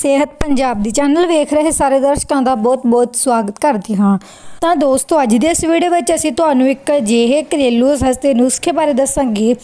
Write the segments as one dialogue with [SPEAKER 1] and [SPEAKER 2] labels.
[SPEAKER 1] ਸਿਹਤ ਪੰਜਾਬ ਦੀ ਚੈਨਲ ਵੇਖ ਰਹੇ ਸਾਰੇ ਦਰਸ਼ਕਾਂ ਦਾ ਬਹੁਤ-ਬਹੁਤ ਸਵਾਗਤ ਕਰਦੀ ਹਾਂ। ਤਾਂ ਦੋਸਤੋ, ਅੱਜ ਦੇ ਇਸ ਵੀਡੀਓ ਵਿੱਚ ਅਸੀਂ ਤੁਹਾਨੂੰ ਇੱਕ ਅਜਿਹੇ ਘਰੇਲੂ ਸਸਤੇ ਨੁਸਖੇ ਬਾਰੇ ਦੱਸਾਂਗੇ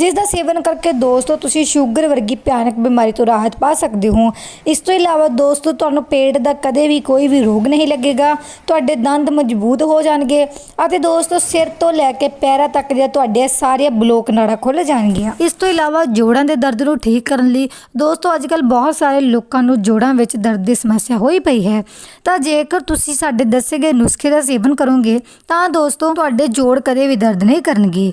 [SPEAKER 1] ਜਿਸ ਦਾ ਸੇਵਨ ਕਰਕੇ ਦੋਸਤੋ ਤੁਸੀਂ ਸ਼ੂਗਰ ਵਰਗੀ ਭਿਆਨਕ ਬਿਮਾਰੀ ਤੋਂ ਰਾਹਤ ਪਾ ਸਕਦੇ ਹੋ। ਇਸ ਤੋਂ ਇਲਾਵਾ ਦੋਸਤੋ, ਤੁਹਾਨੂੰ ਪੇਟ ਦਾ ਕਦੇ ਵੀ ਕੋਈ ਵੀ ਰੋਗ ਨਹੀਂ ਲੱਗੇਗਾ। ਤੁਹਾਡੇ ਦੰਦ ਮਜ਼ਬੂਤ ਹੋ ਜਾਣਗੇ ਅਤੇ ਦੋਸਤੋ, ਸਿਰ ਤੋਂ ਲੈ ਕੇ ਪੈਰਾਂ ਤੱਕ ਦੀਆਂ ਤੁਹਾਡੇ ਸਾਰੀਆਂ ਬਲੋਕ ਨਾੜਾਂ ਖੁੱਲ ਜਾਣਗੀਆਂ। ਇਸ ਤੋਂ ਇਲਾਵਾ ਜੋੜਾਂ ਦੇ ਦਰਦ ਨੂੰ ਠੀਕ ਕਰਨ ਲਈ ਦੋਸਤੋ ਅੱਜਕੱਲ ਬਹੁਤ ਸਾਰੇ ਲੋਕਾਂ ਨੂੰ ਜੋੜਾਂ ਵਿੱਚ ਦਰਦ ਦੀ ਸਮੱਸਿਆ ਹੋਈ ਪਈ ਹੈ। ਤਾਂ ਜੇਕਰ ਤੁਸੀਂ ਸਾਡੇ ਦੱਸੇ ਗਏ ਨੁਸਖੇ ਦਾ ਸੇਵਨ ਕਰੋਗੇ, ਤਾਂ ਦੋਸਤੋ, ਤੁਹਾਡੇ ਜੋੜ ਕਦੇ ਵੀ ਦਰਦ ਨਹੀਂ ਕਰਨਗੇ।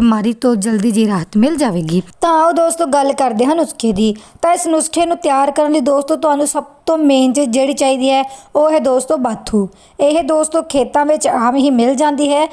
[SPEAKER 1] ਬਿਮਾਰੀ ਤੋਂ ਜਲਦੀ ਜੀ ਰਾਹਤ ਮਿਲ ਜਾਵੇਗੀ। ਤਾਂ ਆਓ ਦੋਸਤੋ ਗੱਲ ਕਰਦੇ ਹਾਂ ਨੁਸਖੇ ਦੀ। ਤਾਂ ਇਸ ਨੁਸਖੇ ਨੂੰ ਤਿਆਰ ਕਰਨ ਲਈ ਦੋਸਤੋ ਤੁਹਾਨੂੰ ਸਭ ਤੋਂ ਮੇਨ ਚੀਜ਼ ਜਿਹੜੀ ਚਾਹੀਦੀ ਹੈ, ਉਹ ਹੈ ਦੋਸਤੋ ਬਾਥੂ। ਇਹ ਦੋਸਤੋ ਖੇਤਾਂ ਵਿੱਚ ਆਮ ਹੀ ਮਿਲ ਜਾਂਦੀ ਹੈ।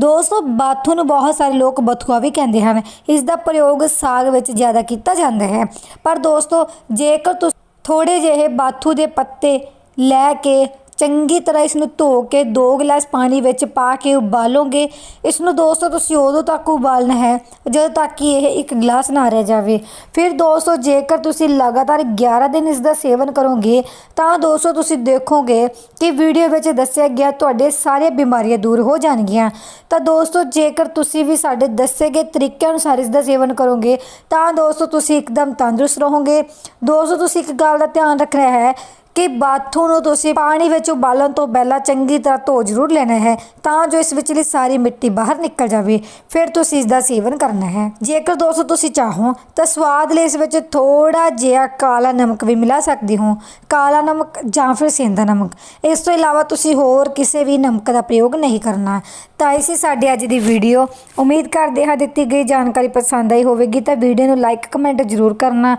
[SPEAKER 1] ਦੋਸਤੋ ਬਾਥੂ ਨੂੰ ਬਹੁਤ ਸਾਰੇ ਲੋਕ ਬਥੂਆ ਵੀ ਕਹਿੰਦੇ ਹਨ। ਇਸ ਦਾ ਪ੍ਰਯੋਗ ਸਾਗ ਵਿੱਚ ਜ਼ਿਆਦਾ ਕੀਤਾ ਜਾਂਦਾ ਹੈ। ਪਰ ਦੋਸਤੋ ਜੇਕਰ ਤੁਸੀਂ ਥੋੜੇ ਜਿਹੇ ਬਾਥੂ ਦੇ ਪੱਤੇ ਲੈ ਕੇ ਚੰਗੀ ਤਰ੍ਹਾਂ ਇਸ ਨੂੰ ਧੋ ਕੇ 2 ਗਲਾਸ ਪਾਣੀ ਵਿੱਚ ਪਾ ਕੇ ਉਬਾਲੋਗੇ ਇਸ ਨੂੰ ਦੋਸਤੋ ਤੁਸੀਂ ਉਦੋਂ ਤੱਕ ਉਬਾਲਣਾ ਹੈ ਜਦੋਂ ਤੱਕ ਕਿ ਇਹ ਇੱਕ ਗਲਾਸ ਨਾ ਰਹਿ ਜਾਵੇ। ਫਿਰ ਦੋਸਤੋ ਜੇਕਰ ਤੁਸੀਂ ਲਗਾਤਾਰ 11 ਦਿਨ ਇਸ ਦਾ ਸੇਵਨ ਕਰੋਗੇ, ਤਾਂ ਦੋਸਤੋ ਤੁਸੀਂ ਦੇਖੋਗੇ ਕਿ ਵੀਡੀਓ ਵਿੱਚ ਦੱਸਿਆ ਗਿਆ ਤੁਹਾਡੇ ਸਾਰੇ ਬਿਮਾਰੀਆਂ ਦੂਰ ਹੋ ਜਾਣਗੀਆਂ। ਤਾਂ ਦੋਸਤੋ ਜੇਕਰ ਤੁਸੀਂ ਵੀ ਸਾਡੇ ਦੱਸੇ ਗਏ ਤਰੀਕੇ ਅਨੁਸਾਰ ਇਸ ਦਾ ਸੇਵਨ ਕਰੋਗੇ, ਤਾਂ ਦੋਸਤੋ ਤੁਸੀਂ ਇੱਕਦਮ ਤੰਦਰੁਸਤ ਰਹੋਗੇ। ਦੋਸਤੋ ਤੁਸੀਂ ਇੱਕ ਗੱਲ ਦਾ ਧਿਆਨ ਰੱਖਣਾ ਹੈ ਕਿ ਬਾਥੂ ਨੂੰ ਤੁਸੀਂ ਪਾਣੀ ਵਿੱਚ ਉਬਾਲਣ ਤੋਂ ਪਹਿਲਾਂ ਚੰਗੀ ਤਰ੍ਹਾਂ ਧੋ ਜ਼ਰੂਰ ਲੈਣਾ ਹੈ, ਤਾਂ ਜੋ ਇਸ ਵਿਚਲੀ ਸਾਰੀ ਮਿੱਟੀ ਬਾਹਰ ਨਿਕਲ ਜਾਵੇ। ਫਿਰ ਤੁਸੀਂ ਇਸ ਦਾ ਸੇਵਨ ਕਰਨਾ ਹੈ। ਜੇਕਰ ਦੋਸਤੋ ਤੁਸੀਂ ਚਾਹੋ, ਤਾਂ ਸਵਾਦ ਲਈ ਇਸ ਵਿੱਚ ਥੋੜਾ ਜਿਹਾ ਕਾਲਾ ਨਮਕ ਵੀ ਮਿਲਾ ਸਕਦੇ ਹੋ। ਕਾਲਾ ਨਮਕ ਜਾਂ ਫਿਰ ਸੇਂਦਾ ਨਮਕ। ਇਸ ਤੋਂ ਇਲਾਵਾ ਤੁਸੀਂ ਹੋਰ ਕਿਸੇ ਵੀ ਨਮਕ ਦਾ ਪ੍ਰਯੋਗ ਨਹੀਂ ਕਰਨਾ। ਤਾਂ ਇਸੇ ਸਾਡੀ ਅੱਜ ਦੀ ਵੀਡੀਓ ਉਮੀਦ ਕਰਦੇ ਹਾਂ ਦਿੱਤੀ ਗਈ ਜਾਣਕਾਰੀ ਪਸੰਦ ਆਈ ਹੋਵੇਗੀ, ਤਾਂ ਵੀਡੀਓ ਨੂੰ ਲਾਈਕ ਕਮੈਂਟ ਜ਼ਰੂਰ ਕਰਨਾ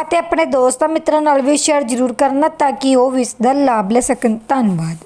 [SPEAKER 1] ਅਤੇ ਆਪਣੇ ਦੋਸਤਾਂ ਮਿੱਤਰਾਂ ਨਾਲ ਵੀ ਸ਼ੇਅਰ ਜ਼ਰੂਰ ਕਰਨਾ ਤਾਂ ਤਾਂ ਕਿ ਉਹ ਵੀ ਇਸ ਦਾ ਲਾਭ ਲੈ ਸਕਣ। ਧੰਨਵਾਦ।